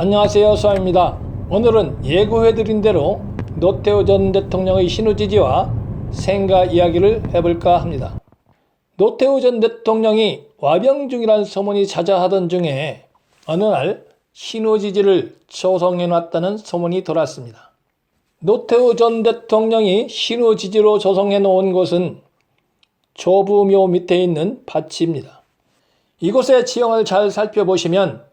안녕하세요 수아입니다. 오늘은 예고해드린 대로 노태우 전 대통령의 신우 지지와 생가 이야기를 해볼까 합니다. 노태우 전 대통령이 와병 중이라는 소문이 자자하던 중에 어느 날 신우 지지를 조성해놨다는 소문이 돌았습니다. 노태우 전 대통령이 신우 지지로 조성해 놓은 곳은 조부묘 밑에 있는 밭입니다. 이곳의 지형을 잘 살펴보시면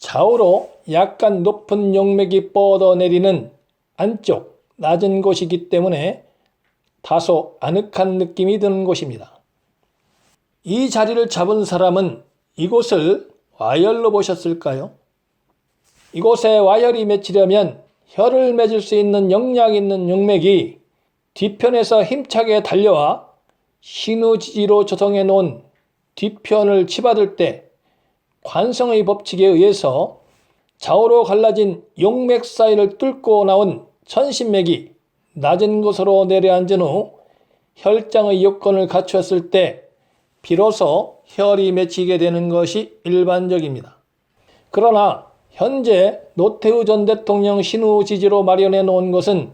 좌우로 약간 높은 용맥이 뻗어내리는 안쪽 낮은 곳이기 때문에 다소 아늑한 느낌이 드는 곳입니다. 이 자리를 잡은 사람은 이곳을 와열로 보셨을까요? 이곳에 와열이 맺히려면 혀를 맺을 수 있는 영양 있는 용맥이 뒤편에서 힘차게 달려와 신우지지로 조성해 놓은 뒤편을 치받을 때 관성의 법칙에 의해서 좌우로 갈라진 용맥 사이를 뚫고 나온 천신맥이 낮은 곳으로 내려앉은 후 혈장의 요건을 갖추었을 때 비로소 혈이 맺히게 되는 것이 일반적입니다. 그러나 현재 노태우 전 대통령 신우 지지로 마련해 놓은 것은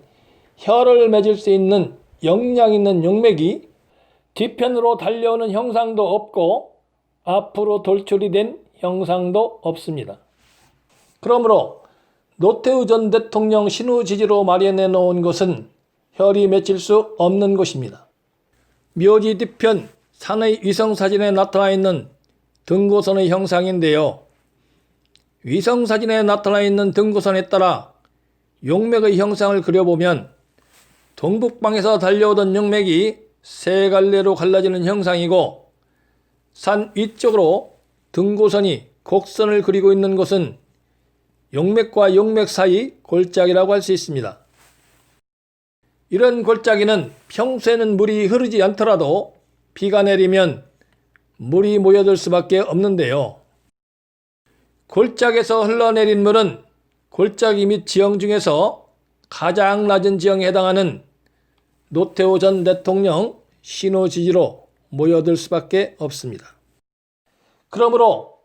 혈을 맺을 수 있는 영양 있는 용맥이 뒤편으로 달려오는 형상도 없고 앞으로 돌출이 된 형상도 없습니다. 그러므로 노태우 전 대통령 신우 지지로 마련해 놓은 것은 혈이 맺힐 수 없는 곳입니다. 묘지 뒤편 산의 위성 사진에 나타나 있는 등고선의 형상인데요. 위성 사진에 나타나 있는 등고선에 따라 용맥의 형상을 그려보면 동북방에서 달려오던 용맥이 세 갈래로 갈라지는 형상이고 산 위쪽으로 등고선이 곡선을 그리고 있는 곳은 용맥과 용맥 사이 골짜기라고 할 수 있습니다. 이런 골짜기는 평소에는 물이 흐르지 않더라도 비가 내리면 물이 모여들 수밖에 없는데요. 골짜기에서 흘러내린 물은 골짜기 및 지형 중에서 가장 낮은 지형에 해당하는 노태우 전 대통령 신호 지지로 모여들 수밖에 없습니다. 그러므로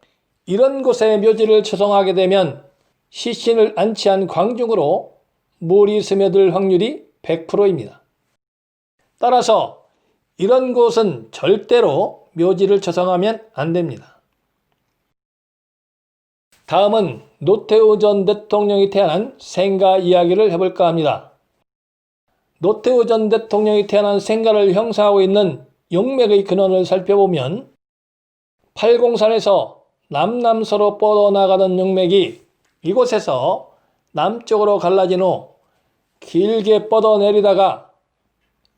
이런 곳에 묘지를 조성하게 되면 시신을 안치한 광중으로 물이 스며들 확률이 100%입니다. 따라서 이런 곳은 절대로 묘지를 조성하면 안 됩니다. 다음은 노태우 전 대통령이 태어난 생가 이야기를 해볼까 합니다. 노태우 전 대통령이 태어난 생가를 형성하고 있는 용맥의 근원을 살펴보면 팔공산에서 남남서로 뻗어나가던 용맥이 이곳에서 남쪽으로 갈라진 후 길게 뻗어내리다가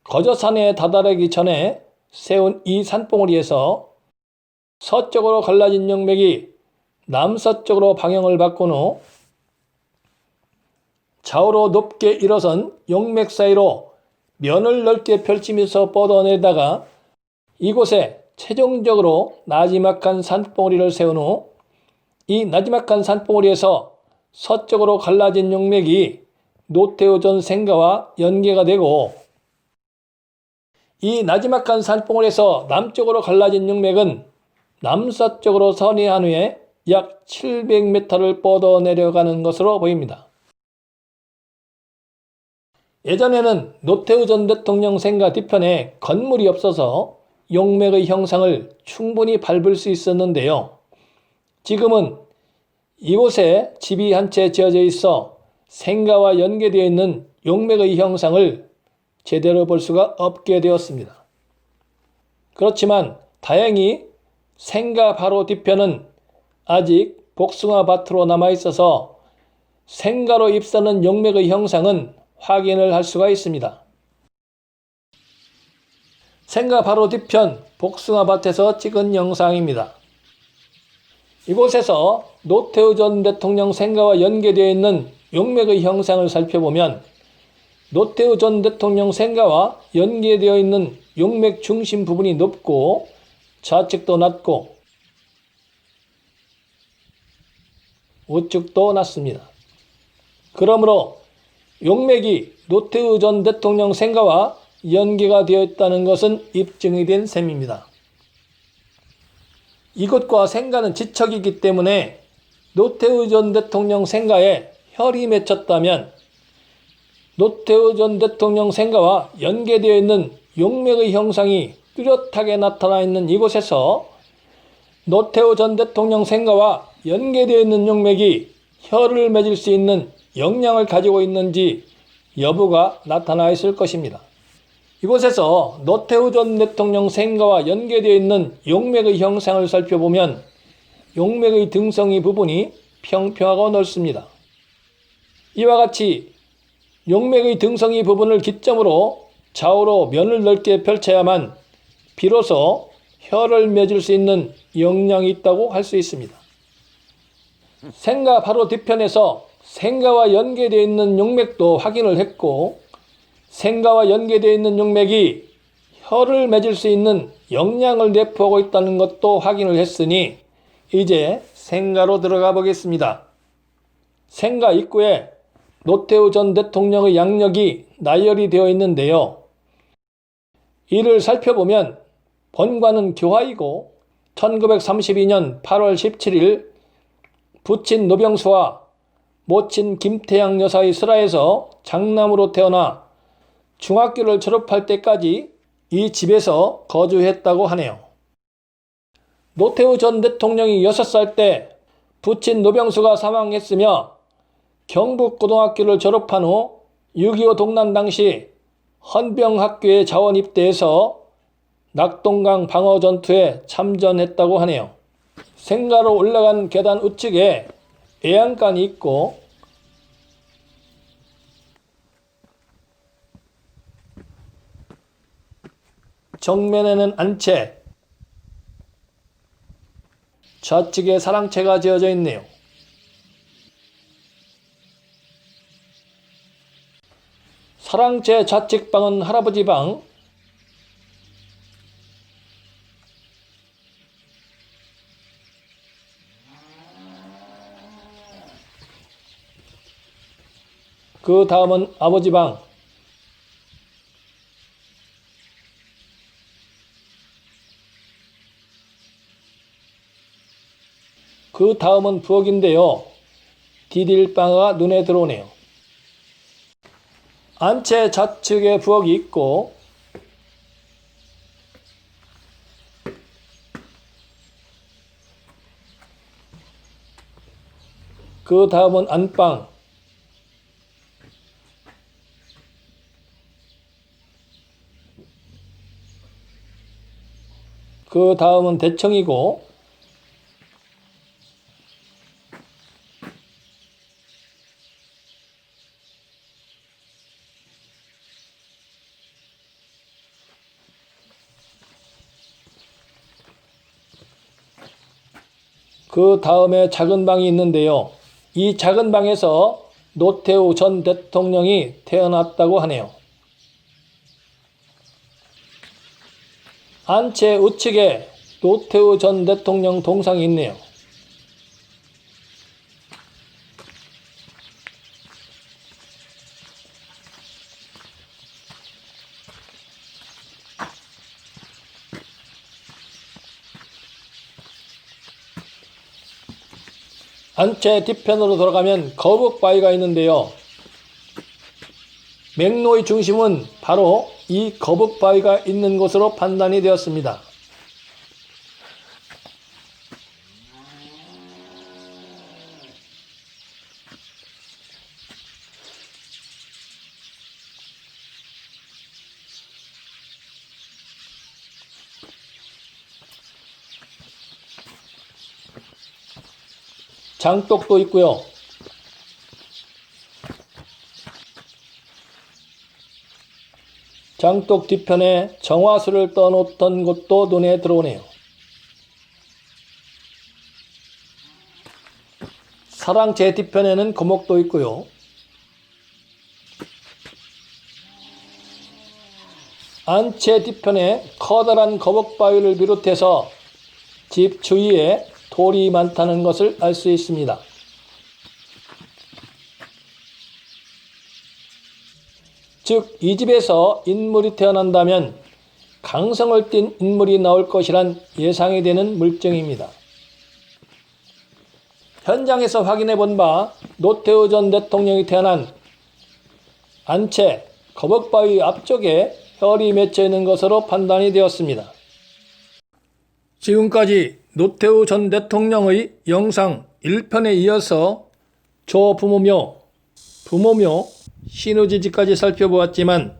거저산에 다다르기 전에 세운 이 산봉우리에서 서쪽으로 갈라진 용맥이 남서쪽으로 방향을 바꾼 후 좌우로 높게 일어선 용맥 사이로 면을 넓게 펼치면서 뻗어내다가 이곳에 최종적으로 나지막한 산봉우리를 세운 후 이 나지막한 산봉우리에서 서쪽으로 갈라진 용맥이 노태우 전 생가와 연계가 되고 이 나지막한 산봉우리에서 남쪽으로 갈라진 용맥은 남서쪽으로 선회한 후에 약 700m를 뻗어 내려가는 것으로 보입니다. 예전에는 노태우 전 대통령 생가 뒤편에 건물이 없어서 용맥의 형상을 충분히 밟을 수 있었는데요. 지금은 이곳에 집이 한 채 지어져 있어 생가와 연계되어 있는 용맥의 형상을 제대로 볼 수가 없게 되었습니다. 그렇지만 다행히 생가 바로 뒤편은 아직 복숭아 밭으로 남아 있어서 생가로 ip서는 용맥의 형상은 확인을 할 수가 있습니다. 생가 바로 뒤편 복숭아 밭에서 찍은 영상입니다. 이곳에서 노태우 전 대통령 생가와 연계되어 있는 용맥의 형상을 살펴보면 노태우 전 대통령 생가와 연계되어 있는 용맥 중심 부분이 높고 좌측도 낮고 우측도 낮습니다. 그러므로 용맥이 노태우 전 대통령 생가와 연계가 되어 있다는 것은 입증이 된 셈입니다. 이것과 생가는 지척이기 때문에 노태우 전 대통령 생가에 혈이 맺혔다면 노태우 전 대통령 생가와 연계되어 있는 용맥의 형상이 뚜렷하게 나타나 있는 이곳에서 노태우 전 대통령 생가와 연계되어 있는 용맥이 혈을 맺을 수 있는 역량을 가지고 있는지 여부가 나타나 있을 것입니다. 이곳에서 노태우 전 대통령 생가와 연계되어 있는 용맥의 형상을 살펴보면 용맥의 등성이 부분이 평평하고 넓습니다. 이와 같이 용맥의 등성이 부분을 기점으로 좌우로 면을 넓게 펼쳐야만 비로소 혀를 맺을 수 있는 역량이 있다고 할 수 있습니다. 생가 바로 뒤편에서 생가와 연계되어 있는 용맥도 확인을 했고 생가와 연계되어 있는 용맥이 혀를 맺을 수 있는 역량을 내포하고 있다는 것도 확인을 했으니 이제 생가로 들어가 보겠습니다. 생가 입구에 노태우 전 대통령의 양력이 나열이 되어 있는데요. 이를 살펴보면 본관은 교화이고 1932년 8월 17일 부친 노병수와 모친 김태양 여사의 슬하에서 장남으로 태어나 중학교를 졸업할 때까지 이 집에서 거주했다고 하네요. 노태우 전 대통령이 6살 때 부친 노병수가 사망했으며 경북고등학교를 졸업한 후 6.25 동란 당시 헌병학교에 자원 입대해서 낙동강 방어 전투에 참전했다고 하네요. 생가로 올라간 계단 우측에 애양간이 있고 정면에는 안채, 좌측에 사랑채가 지어져 있네요. 사랑채 좌측 방은 할아버지 방, 그 다음은 아버지 방, 그 다음은 부엌인데요. 디딜방가 눈에 들어오네요. 안채 좌측에 부엌이 있고 그 다음은 안방 그 다음은 대청이고 그 다음에 작은 방이 있는데요. 이 작은 방에서 노태우 전 대통령이 태어났다고 하네요. 안채 우측에 노태우 전 대통령 동상이 있네요. 안채 뒤편으로 돌아가면 거북바위가 있는데요. 맥로의 중심은 바로 이 거북바위가 있는 곳으로 판단이 되었습니다. 장독도 있고요. 장독 뒤편에 정화수를 떠놓던 곳도 눈에 들어오네요. 사랑제 뒤편에는 거목도 있고요. 안채 뒤편에 커다란 거북바위를 비롯해서 집 주위에 돌이 많다는 것을 알 수 있습니다. 즉, 이 집에서 인물이 태어난다면 강성을 띤 인물이 나올 것이란 예상이 되는 물증입니다. 현장에서 확인해 본 바 노태우 전 대통령이 태어난 안채 거북바위 앞쪽에 혈이 맺혀 있는 것으로 판단이 되었습니다. 지금까지 노태우 전 대통령의 영상 1편에 이어서 조 부모묘, 부모묘, 신우지지까지 살펴보았지만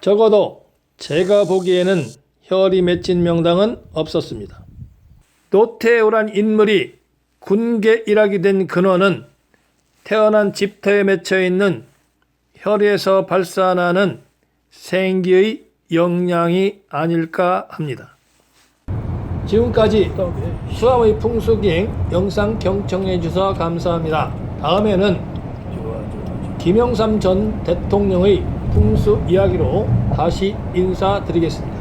적어도 제가 보기에는 혈이 맺힌 명당은 없었습니다. 노태우란 인물이 군계 일학이 된 근원은 태어난 집터에 맺혀 있는 혈에서 발산하는 생기의 영양이 아닐까 합니다. 지금까지 수암의 풍수기행 영상 경청해 주셔서 감사합니다. 다음에는 김영삼 전 대통령의 풍수 이야기로 다시 인사드리겠습니다.